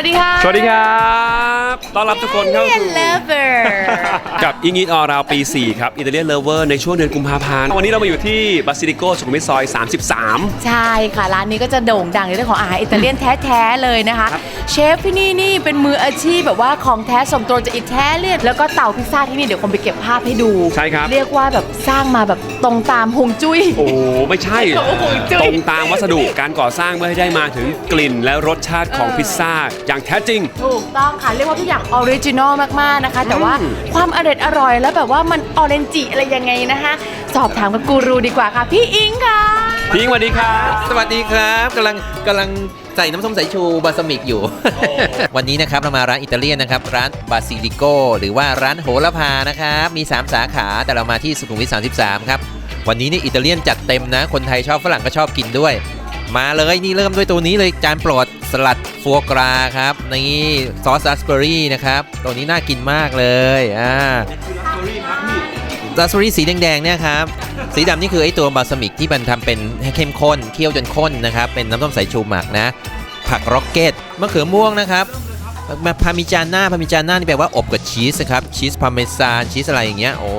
สวัสดีค่ะสวัสดีครับ ต้อนรับทุกคนเข้า Italian สู่ Lover กับอิงอิทออราวปี 4 ครับอิตาเลียนเลเวอร์ในช่วงเดือนกุมภาพันธ์ วันนี้เรามาอยู่ที่บาซิลิโกสุขุมวิทซอย 33 ใช่ค่ะ ร้านนี้ก็จะโด่งดังในเรื่องของอาหารอิตาเลียนแท้ๆเลยนะคะครับเชฟที่นี่นี่เป็นมืออาชีพแบบว่าของแท้สมตรงจากอิตาเลียนแล้วก็เตาพิซซ่าที่นี่เดี๋ยวคนไปเก็บภาพให้ดู ใช่ครับ เรียกว่าแบบสร้างมาแบบ ตรงตามฮวงจุ้ย โอ้โหไม่ใช่ โอ้โหจุ๊ย ตรงตามวัสดุการก่อสร้างเพื่อให้ได้มาถึงกลิ่นและรสชาติของเออพิซซ่า อย่างแท้จริง ถูกต้องค่ะ เรียกว่าทุกอย่างออริจินอลมาก ๆ นะคะ แต่ว่าอืมความอร่อยอร่อยแล้วแบบว่ามันออเรนจิอะไรยังไงนะคะ สอบถามกับกูรูดีกว่าค่ะ พี่อิงค่ะพี่อิงสวัสดีครับ สวัสดีครับกำลังกำลังใส่น้ำส้มสายชูบาสมิกอยู่ วันนี้นะครับเรามาร้านอิตาเลียนนะครับ ร้านบาซิลิโกหรือว่าร้านโหระพานะครับ มี 3 สาขาแต่เรามาที่สุขุมวิท 33 ครับ วันนี้นี่อิตาเลียนจัดเต็มนะ คนไทยชอบฝรั่งก็ชอบกินด้วย มาเลยนี่เริ่มด้วยตัวนี้เลยจานโปรดสลัดฟัวกราครับนี่ซอสราสเบอร์รี่นะครับตัวนี้น่ากินมากเลยอ่าราสเบอรี่สีแดงๆเนี่ยครับสีดำนี่คือไอ้ตัวบาสมิกที่มันทำเป็นให้เข้มข้นเคี่ยวจนข้นนะครับเป็นน้ำส้มสายชูหมักนะ ผักร็อกเก็ตมะเขือม่วงนะครับมาพามิจาน่าพามิจาน่านี่แปลว่าอบกับชีสนะครับชีสพาเมซานชีสอะไรอย่างเงี้ยโอ้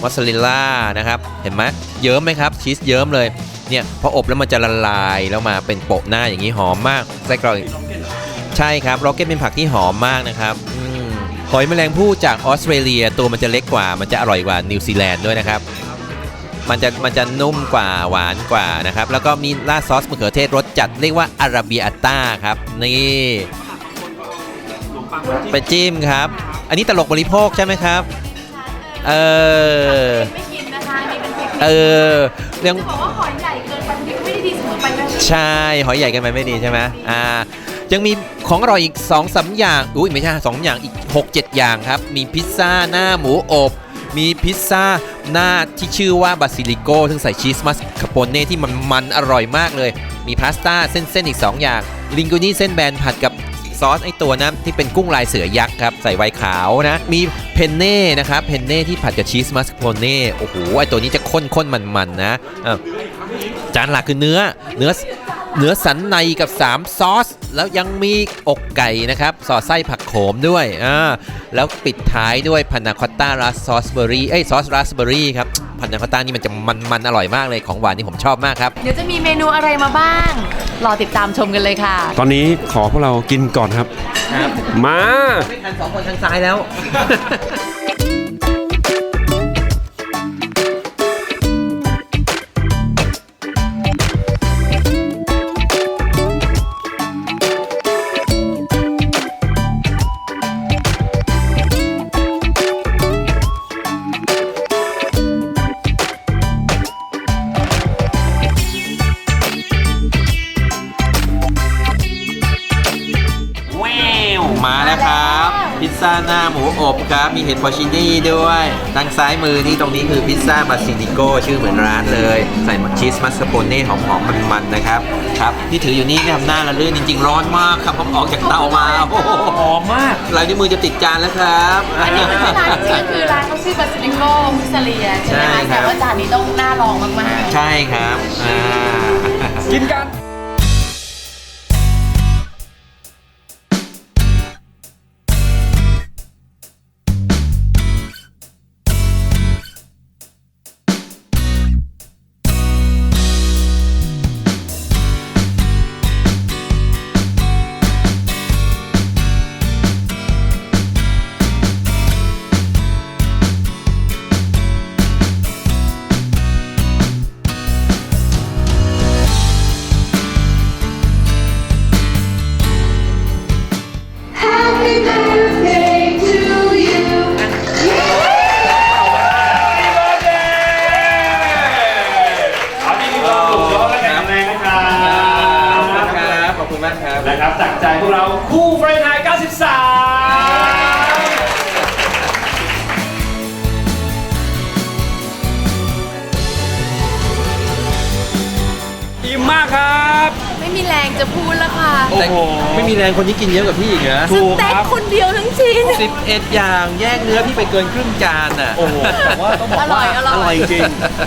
มอสซาเรลล่านะครับเห็นไหมเยิ้มไหมครับชีสเยิ้มเลยเนี่ยพออบแล้วมันจะละลายแล้วมาเป็นโปะหน้าอย่างนี้หอมมากไส้กรอกใช่ครับร็อกเก็ตเป็นผักที่หอมมากนะครับอหอยแมลงภู่จากออสเตรเลียตัวมันจะเล็กกว่ามันจะอร่อยกว่านิวซีแลนด์ด้วยนะครับ มันจะมันจะนุ่มกว่าหวานกว่านะครับ แล้วก็มีราดซอสมะเขือเทศรสจัดเรียกว่าอาราเบียต้าครับ นี่ไปจิ้มครับ อันนี้ตลกบริโภคใช่ไหมครับ เออไม่กินนะคะนี่เป็นพริกเออเรื่องจะบอกว่าหอยใหญ่เกินไปพริกไม่ได้ดีเสมอไปนะใช่หอยใหญ่กันไปไม่ดีใช่ไหมอ่ายังมีของอร่อยอีก2อสาอย่าง อุ้ยไม่ใช่สองอย่างอีก 6 7 อย่างครับ มีพิซซ่าหน้าหมูอบ มีพิซซ่าหน้าที่ชื่อว่าบาซิลิโกซึ่งใส่ชีสมัสคาโปเน่ที่มันมันอร่อยมากเลย มีพาสต้าเส้นๆอีก 2 อย่าง ลิงกุนี่เส้นแบนผัดกับซอสไอตัวนั้นที่เป็นกุ้งลายเสือยักษ์ครับ ใส่ไวน์ขาวนะ มีเพนเน่นะครับเพนเน่ที่ผัดกับชีสมัสคาโปเน่โอ้โหไอตัวนี้จะข้นๆมันๆนะอะจานหลักคือเนื้อเนื้อ เนื้อสันในกับ 3 ซอส แล้วยังมีอกไก่นะครับสอดไส้ผักโขมด้วยอ่าแล้วปิดท้ายด้วยพานาคอตต้าราสซอสเบอรี่เอ้ยซอสราสเบอรี่ครับพานาคอตต้านี่มันจะมันๆอร่อยมากเลยของหวานนี่ผมชอบมากครับ เดี๋ยวจะมีเมนูอะไรมาบ้าง รอติดตามชมกันเลยค่ะ ตอนนี้ขอพวกเรากินก่อนครับครับมา ไม่ทันสองคนทางซ้ายแล้ว หน้าหมูอบครับ มีเห็ดพอชินี่ด้วยทางซ้ายมือนี่ตรงนี้คือพิซซ่าบาซิลิโกชื่อเหมือนร้านเลย ใส่ชีสมัสคาโปเน่หอมๆมันๆนะครับครับที่ถืออยู่นี่ทำหน้าละลื่นจริง ๆ ร้อนมากครับผมออกจากเตามาโอ้โหหอมมากลายนิ้วมือจะติดจานแล้วครับอันนี้คือร้านจริงๆคือร้านเขาชื่อบาซิลิโกมิซาเลียใช่ไหมใช่คะครับแต่ว่าจานนี้ต้องน่าลองมากๆ ใช่ครับอ่ากินกัน จากใจพวกเราคู่เฟรนไทย93อิ่มมากครับไม่มีแรงจะพูดแล้วค่ะโอ้โหไม่มีแรงคนที่กินเยอะกว่าพี่อีกนะถูกแต่ครับคนเดียวทั้งชิ้น 11 อย่างแยกเนื้อพี่ไปเกินครึ่งจานอะโอ้โหแต่ว่าต้องบอกอร่ว่าอยอร่อยจริง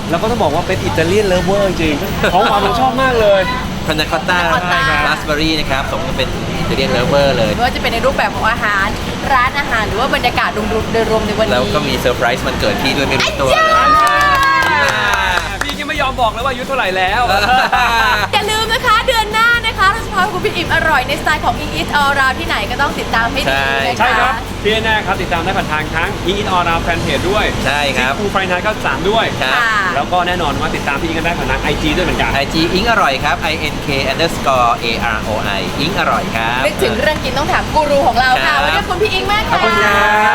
แล้วก็ต้องบอกว่าเป็นอิตาเลียนเลฟเวอร์จริง ของหวานผมชอบมากเลย พานาคอตต้า Panna cotta ราสเบอรี่นะครับสมกับเป็นอิตาเลียนเลเวอร์เลย ไม่ว่าจะเป็นในรูปแบบของอาหาร ร้านอาหารหรือว่าบรรยากาศรวมๆโดยรวมในวันนี้ แล้วก็มีเซอร์ไพรส์มันเกิดพี่ด้วยไม่รู้ตัวเลย พี่ยังไม่ยอมบอกเลยว่าอายุเท่าไหร่แล้ว พาคุณพี่อิ่มอร่อยในสไตล์ของ Eat All Round ที่ไหนก็ต้องติดตามให้ดีนะคะใช่ครับที่แน่ๆครับติดตามได้ผ่านทางทั้งยิงอินออราแฟนเพจด้วยใช่ครับคูไฟนายก็สามด้วย ครับ ค่ะ แล้วก็แน่นอนว่าติดตามพี่อิงกันได้ผ่านทางไอจีด้วยเหมือนกันไอจีอิงอร่อยครับ i n k underscore a r o i อิงอร่อยครับ นึกถึงเรื่องกินต้องถามกูรูของเราค่ะ ครับ วันนี้ขอบคุณพี่อิงมากขอบคุณครับ